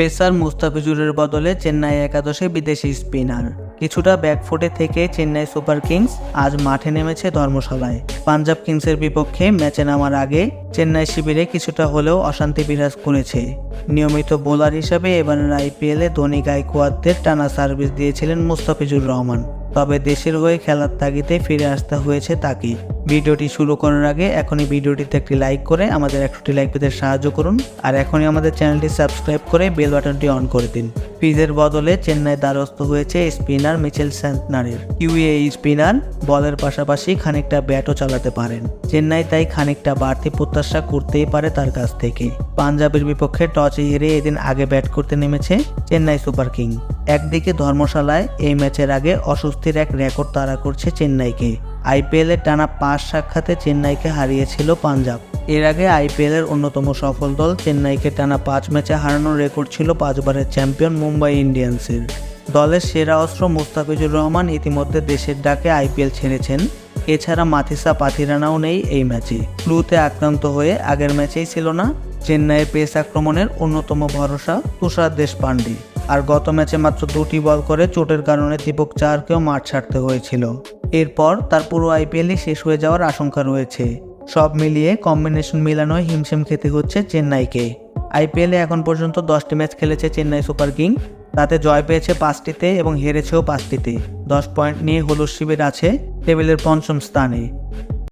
Pacer মুস্তাফিজুরের বদলে চেন্নাই একাদশে বিদেশি স্পিনার। কিছুটা ব্যাকফুটে থেকে চেন্নাই সুপার কিংস আজ মাঠে নেমেছে ধর্মশালায় পাঞ্জাব কিংসের বিপক্ষে ম্যাচে নামার আগে চেন্নাই শিবিরে কিছুটা হলেও অশান্তি বিরাজ করেছে। নিয়মিত বোলার হিসেবে এবারের আইপিএলে ধোনি গাইকোয়াদদের টানা সার্ভিস দিয়েছিলেন মুস্তাফিজুর রহমান। তবে দেশের হয়ে খেলার তাগিদে ফিরে আসতে হয়েছে তাকে। ভিডিওটি শুরু করার আগে এখনই ভিডিওটিতে একটি লাইক করে আমাদের একশোটি লাইক পেতে সাহায্য করুন। আর এখনই আমাদের চ্যানেলটি সাবস্ক্রাইব করে বেল বাটনটি অন করে দিন। পিজের বদলে চেন্নাই দ্বারস্থ হয়েছে স্পিনার মিচেল স্যান্টনারের। ইউএ স্পিনার বলের পাশাপাশি খানিকটা ব্যাটও চালাতে পারেন। চেন্নাই তাই খানিকটা বাড়তি প্রত্যাশা করতেই পারে তার কাছ থেকে। পাঞ্জাবের বিপক্ষে টসে হেরে এদিন আগে ব্যাট করতে নেমেছে চেন্নাই সুপার কিং। একদিকে ধর্মশালায় এই ম্যাচের আগে অস্বস্তির এক রেকর্ড তাড়া করছে চেন্নাইকে। আইপিএলে টানা পাঁচ সাক্ষাতে চেন্নাইকে হারিয়েছিল পাঞ্জাব। এর আগে আইপিএলের অন্যতম সফল দল চেন্নাইকে টানা পাঁচ ম্যাচে হারানোর রেকর্ড ছিল পাঁচবারের চ্যাম্পিয়ন মুম্বাই ইন্ডিয়ান্সের। দলের সেরা অস্ত্র মুস্তাফিজুর রহমান ইতিমধ্যে দেশের ডাকে আইপিএল ছেড়েছেন। এছাড়া মাথিসা পাথিরানাও নেই এই ম্যাচে। ফ্লুতে আক্রান্ত হয়ে আগের ম্যাচেই ছিল না। চেন্নাইয়ের পেস আক্রমণের অন্যতম ভরসা তুষার দেশপান্ডে আর গত ম্যাচে মাত্র দুটি বল করে চোটের কারণে দীপক চারকেও মাঠ ছাড়তে হয়েছিল। এরপর তার পুরো আইপিএলই শেষ হয়ে যাওয়ার আশঙ্কা রয়েছে। সব মিলিয়ে কম্বিনেশন মিলানোয় হিমশিম খেতে হচ্ছে চেন্নাইকে। আইপিএলে এখন পর্যন্ত দশটি ম্যাচ খেলেছে চেন্নাই সুপার কিং। তাতে জয় পেয়েছে পাঁচটিতে এবং হেরেছেও পাঁচটিতে। দশ পয়েন্ট নিয়ে হলুদ শিবির আছে টেবিলের পঞ্চম স্থানে।